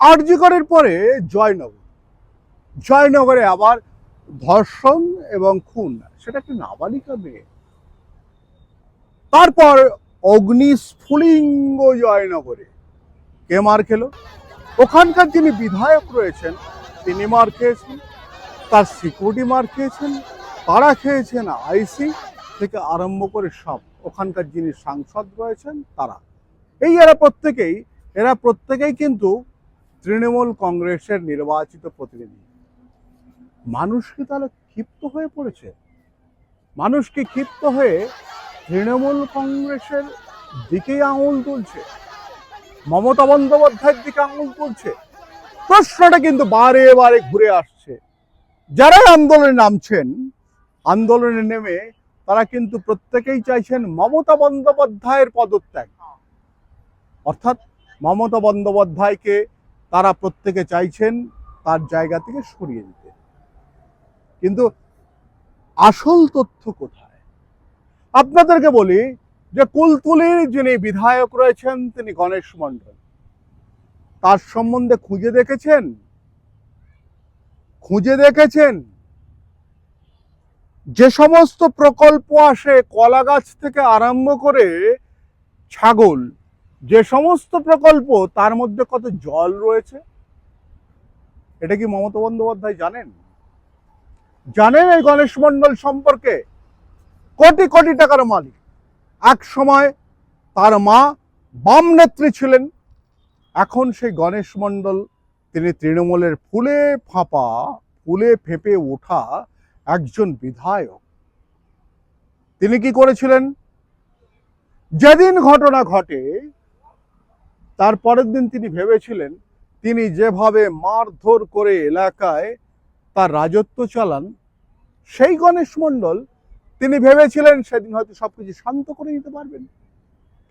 আরজিকরের পরে জয়নগর। জয়নগরে আবার ধর্ষণ এবং খুন, সেটা একটি নাবালিকা মেয়ে। তারপর অগ্নিস্ফুলিঙ্গ জয়নগরে কে মার খেলো? ওখানকার যিনি বিধায়ক রয়েছেন, তিনি মার খেয়েছেন, তার সিকিউরিটি মার খেয়েছেন, তারা খেয়েছেন আইসি থেকে আরম্ভ করে সব। ওখানকার যিনি সাংসদ রয়েছেন, তারা। এই এরা প্রত্যেকেই এরা প্রত্যেকেই কিন্তু তৃণমূল কংগ্রেসের নির্বাচিত প্রতিনিধি। মানুষ কি তাহলে ক্ষিপ্ত হয়ে পড়েছে। মানুষ কি ক্ষিপ্ত হয়ে তৃণমূল কংগ্রেসের দিকেই আঙুল তুলছে। মমতা বন্দ্যোপাধ্যায়ের দিকে আঙুল তুলছে। প্রশ্নটা কিন্তু বারে বারে ঘুরে আসছে। যারা আন্দোলনে নামছেন, আন্দোলনে নেমে তারা কিন্তু প্রত্যেকেই চাইছেন মমতা বন্দ্যোপাধ্যায়ের পদত্যাগ। অর্থাৎ মমতা বন্দ্যোপাধ্যায়কে তারা প্রত্যেকে চাইছেন তার জায়গা থেকে সরিয়ে দিতে। কিন্তু আসল তথ্য কোথায়? আপনাদেরকে বলি যে কুলতুলির যিনি বিধায়ক রয়েছেন, তিনি গণেশ মণ্ডল। তার সম্বন্ধে খুঁজে দেখেছেন? খুঁজে দেখেছেন? যে সমস্ত প্রকল্প আসে কলা গাছ থেকে আরম্ভ করে ছাগল যে সমস্ত প্রকল্প, তার মধ্যে কত জল রয়েছে? এটা কি মমতা বন্দ্যোপাধ্যায় জানেন? জানেন এই গণেশ মণ্ডল সম্পর্কে? কোটি কোটি টাকার মালিক। এক সময় তার মা বাম নেত্রী ছিলেন। এখন সেই গণেশ মণ্ডল তিনি তৃণমূলের ফুলে ফাঁপা, ফুলে ফেঁপে ওঠা একজন বিধায়ক। তিনি কি করেছিলেন? যেদিন ঘটনা ঘটে তার পরের দিন তিনি ভেবেছিলেন, তিনি যেভাবে মারধর করে এলাকায় তার রাজত্ব চালান, সেই গণেশ মণ্ডল, তিনি ভেবেছিলেন সেদিন হয়তো সবকিছু শান্ত করে দিতে পারবেন।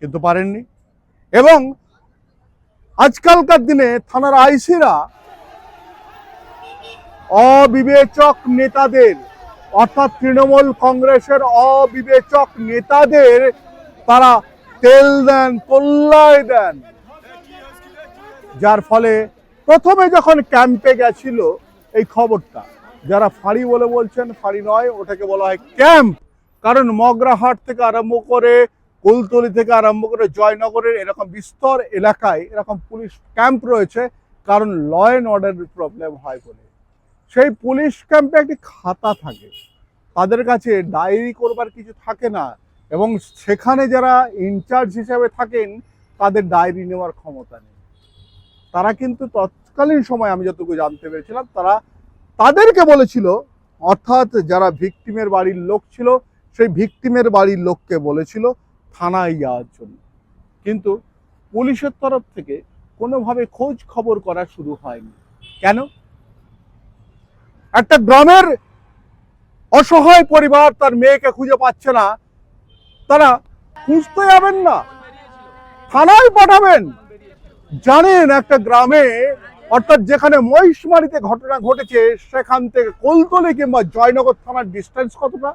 কিন্তু পারেননি। এবং আজকালকার দিনে থানার আইসিরা অবিবেচক নেতাদের, অর্থাৎ তৃণমূল কংগ্রেসের অবিবেচক নেতাদের, তারা তেল দেন কল্যায় দেন যার ফলে প্রথমে যখন ক্যাম্পে গেছিল এই খবরটা, যারা ফাঁড়ি বলে বলছেন, ফাঁড়ি নয়, ওটাকে বলা হয় ক্যাম্প। কারণ মগরাহাট থেকে আরম্ভ করে কুলতলি থেকে আরম্ভ করে জয়নগরের এরকম বিস্তর এলাকায় এরকম পুলিশ ক্যাম্প রয়েছে, কারণ ল অ্যান্ড অর্ডারের প্রবলেম হয় বলে। সেই পুলিশ ক্যাম্পে একটি খাতা থাকে। তাদের কাছে ডায়েরি করবার কিছু থাকে না, এবং সেখানে যারা ইনচার্জ হিসেবে থাকেন, তাদের ডায়েরি নেওয়ার ক্ষমতা নেই। তারা কিন্তু তৎকালীন সময় আমি যতটুকু জানতে পেরেছিলাম, তারা তাদেরকে বলেছিল, অর্থাৎ যারা ভিকটিমের বাড়ির লোক ছিল, সেই ভিকটিমের বাড়ির লোককে বলেছিল, থানায় যাওয়ার জন্য। কিন্তু পুলিশের তরফ থেকে কোনোভাবে খোঁজ খবর করা শুরু হয়নি। কেন? একটা গ্রামের অসহায় পরিবার তার মেয়েকে খুঁজে পাচ্ছে না। তারা খুঁজতে যাবেন না। থানায় পাঠাবেন। জানেন একটা গ্রামে, অর্থাৎ যেখানে মহিষমারিতে ঘটনা ঘটেছে, সেখান থেকে কলতলি কিংবা জয়নগর থানার ডিস্টেন্স কতটা?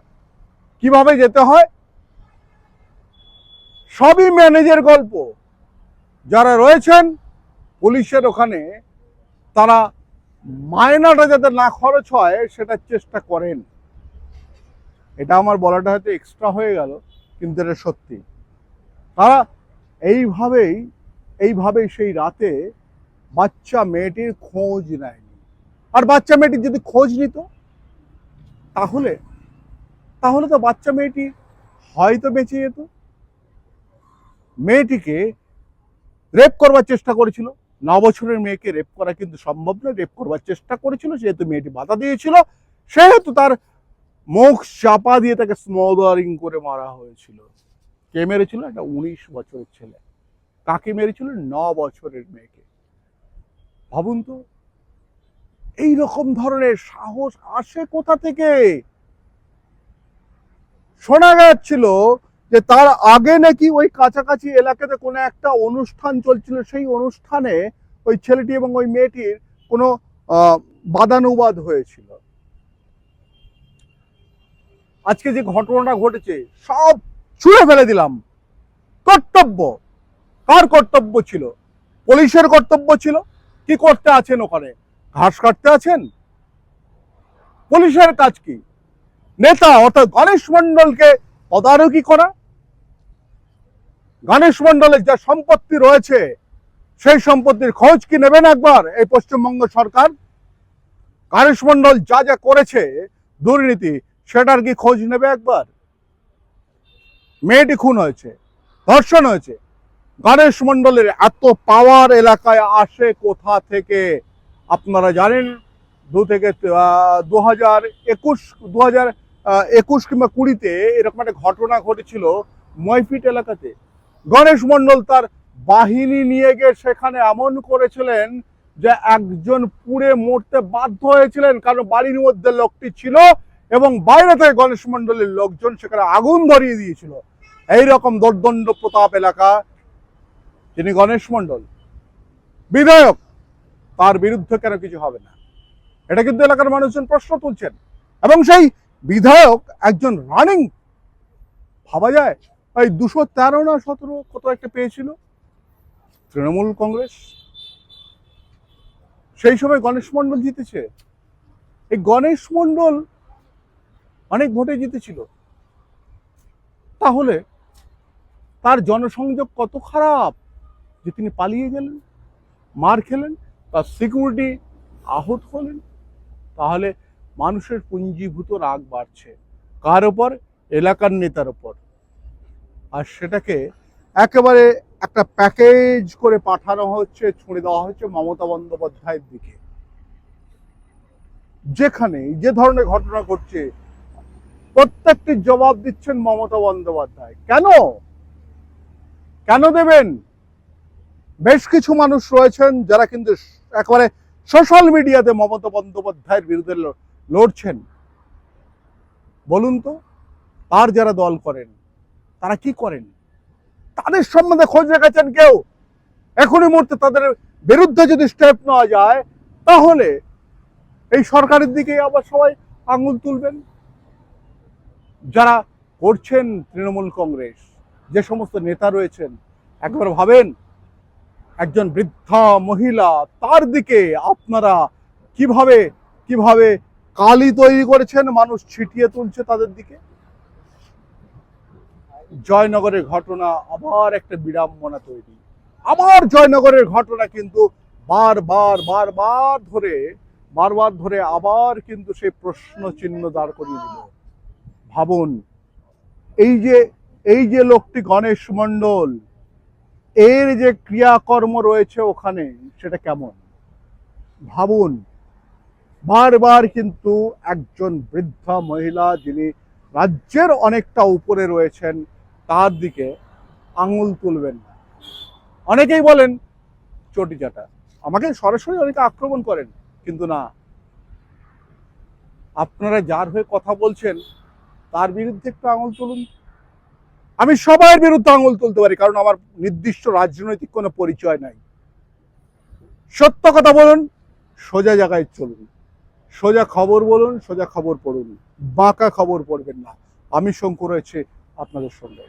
কীভাবে যেতে হয়? সবই ম্যানেজের গল্প। যারা রয়েছেন, পুলিশের ওখানে, তারা মায়নাটা যাতে না খরচ হয় সেটার চেষ্টা করেন। এটা আমার বলাটা হয়তো এক্সট্রা হয়ে গেল, কিন্তু এটা সত্যি। তারা এইভাবেই এইভাবেই সেই রাতে বাচ্চা মেয়েটির খোঁজ নেয়নি। আর বাচ্চা মেয়েটির যদি খোঁজ নিত, তাহলে তাহলে তো বাচ্চা মেয়েটি হয়তো বেঁচে যেত। মেয়েটিকে রেপ করবার চেষ্টা করেছিল। ন বছরের মেয়েকে রেপ করা কিন্তু সম্ভব নয়, রেপ করবার চেষ্টা করেছিল যেহেতু মেয়েটি বাধা দিয়েছিল। সেহেতু তার মুখ চাপা দিয়ে তাকে স্মদারিং করে মারা হয়েছিল। কে মেরেছিল? একটা উনিশ বছরের ছেলে। কাকে মেরেছিল? ন বছরের মেয়েকে। ভাবুন তো, এই রকম ধরনের সাহস আসে কোথা থেকে? শোনা যাচ্ছিল যে তার আগে নাকি ওই কাছাকাছি এলাকাতে কোনো একটা অনুষ্ঠান চলছিল। সেই অনুষ্ঠানে ওই ছেলেটি এবং ওই মেয়েটির কোনো বাদানুবাদ হয়েছিল। আজকে যে ঘটনাটা ঘটেছে, সব ছুঁড়ে ফেলে দিলাম। কর্তব্য। কার কর্তব্য ছিল? পুলিশের কর্তব্য ছিল? কি করতে আছেন ওখানে? ঘাস কাটতে আছেন? পুলিশের কাজ কি? নেতা অর্থাৎ গণেশ মন্ডলকে তদারকি করা? গণেশ মন্ডলের যা সম্পত্তি রয়েছে, সেই সম্পত্তির খোঁজ কি নেবেন একবার এই পশ্চিমবঙ্গ সরকার? গণেশ মন্ডল যা যা করেছে, দুর্নীতি, সেটার কি খোঁজ নেবে একবার? মেয়েটি খুন হয়েছে, ধর্ষণ হয়েছে গণেশ মন্ডলের এত পাওয়ার এলাকায় আসে কোথা থেকে? আপনারা জানেন, দু থেকে দু হাজার একুশ দু হাজার একুশ কিংবা কুড়িতে এরকম একটা ঘটনা ঘটেছিল ময়ফিট এলাকাতে। গণেশ মন্ডল তার বাহিনী নিয়ে গিয়ে সেখানে এমন করেছিলেন যে একজন পুড়ে মরতে বাধ্য হয়েছিলেন, কারণ বাড়ির মধ্যে লোকটি ছিল এবং বাইরে থেকে গণেশ মন্ডলের লোকজন সেখানে আগুন ধরিয়ে দিয়েছিল। এইরকম দর্দণ্ড প্রতাপ এলাকা যিনি গণেশ মন্ডল বিধায়ক, তার বিরুদ্ধে কেন কিছু হবে না? এটা কিন্তু এলাকার মানুষজন প্রশ্ন তুলছেন। এবং সেই বিধায়ক একজন রানিং ভাবা যায়? এই দুশো তেরো না সতেরো কত একটা পেয়েছিল? তৃণমূল কংগ্রেস? সেই সময় গণেশ মণ্ডল জিতেছে। এই গণেশ মণ্ডল অনেক ভোটে জিতেছিল। তাহলে তার জনসংযোগ কত খারাপ? যে তিনি পালিয়ে গেলেন, মার খেলেন, তার সিকিউরিটি আহত হলেন, তাহলে মানুষের পুঞ্জীভূত রাগ বাড়ছে। কার ওপর এলাকার নেতার ওপর আর সেটাকে একেবারে একটা প্যাকেজ করে পাঠানো হচ্ছে, ছুঁড়ে দেওয়া হচ্ছে মমতা বন্দ্যোপাধ্যায়ের দিকে। যেখানে যে ধরনের ঘটনা ঘটছে, প্রত্যেকটি জবাব দিচ্ছেন মমতা বন্দ্যোপাধ্যায়। কেন? কেন দেবেন? বেশ কিছু মানুষ রয়েছেন যারা কিন্তু একেবারে সোশ্যাল মিডিয়াতে মমতা বন্দ্যোপাধ্যায়ের বিরুদ্ধে লড়ছেন। বলুন তো, তার যারা দল করেন, তারা কি করেন? তাদের সম্বন্ধে খোঁজ রেখেছেন কেউ? এখনই মুহূর্তে তাদের বিরুদ্ধে যদি স্টেপ নেওয়া যায়, তাহলে এই সরকারের দিকে আবার সবাই আঙুল তুলবেন। যারা করছেন তৃণমূল কংগ্রেস, যে সমস্ত নেতা রয়েছেন, একবার ভাবেন একজন বৃদ্ধা মহিলা, তার দিকে আপনারা কীভাবে কীভাবে কালি তৈরি করেছেন? মানুষ ছিটিয়ে তুলছে তাদের দিকে? জয়নগরের ঘটনা আবার একটা বিড়ম্বনা তৈরি। আবার জয়নগরের ঘটনা কিন্তু বারবার বারবার ধরে বারবার ধরে আবার কিন্তু সেই প্রশ্ন চিহ্ন দাঁড় করিয়ে দিল। ভাবুন, এই যে এই যে লোকটি গণেশ মণ্ডল এর যে ক্রিয়াকর্ম রয়েছে ওখানে, সেটা কেমন? ভাবুন, বারবার কিন্তু একজন বৃদ্ধা মহিলা যিনি রাজ্যের অনেকটা উপরে রয়েছেন, তার দিকে আঙুল তুলবেন না। অনেকেই বলেন, চটি চাটা। আমাকে সরাসরি অনেকে আক্রমণ করেন, কিন্তু না। আপনারা যার হয়ে কথা বলছেন, তার বিরুদ্ধে একটু আঙুল তুলুন। আমি সবার বিরুদ্ধে আঙুল তুলতে পারি, কারণ আমার নির্দিষ্ট রাজনৈতিক কোনো পরিচয় নাই। সত্য কথা বলুন, সোজা জায়গায় চলুন। সোজা খবর বলুন, সোজা খবর পড়ুন। বাঁকা খবর পড়বেন না। আমি শঙ্কু রয়েছে আপনাদের সঙ্গে।